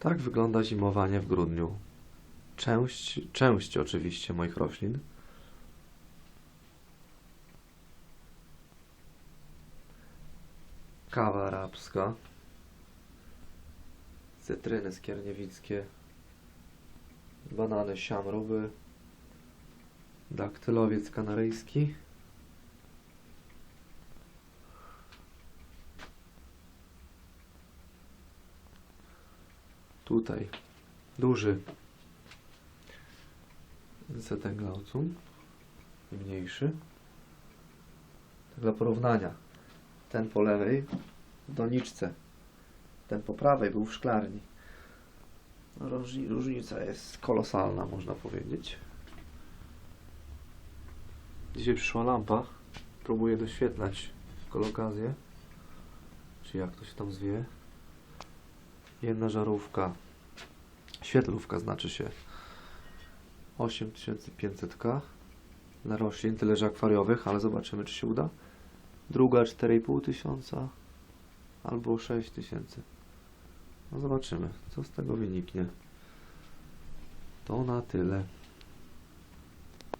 Tak wygląda zimowanie w grudniu. Część, część oczywiście moich roślin. Kawa arabska. Cytryny skierniewickie. Banany siamrowy. Daktylowiec kanaryjski. Tutaj duży Zettenglaucum, mniejszy. Tak dla porównania, ten po lewej w doniczce, ten po prawej był w szklarni. No, różni- Różnica jest kolosalna, można powiedzieć. Dzisiaj przyszła lampa. Próbuję doświetlać kolokazję. Czy jak to się tam zwie. Jedna żarówka. Świetlówka znaczy się. 8500K dla roślin, tyle że akwariowych, ale zobaczymy czy się uda. Druga 4,5 tysiąca albo 6 tysięcy. No zobaczymy, co z tego wyniknie. To na tyle.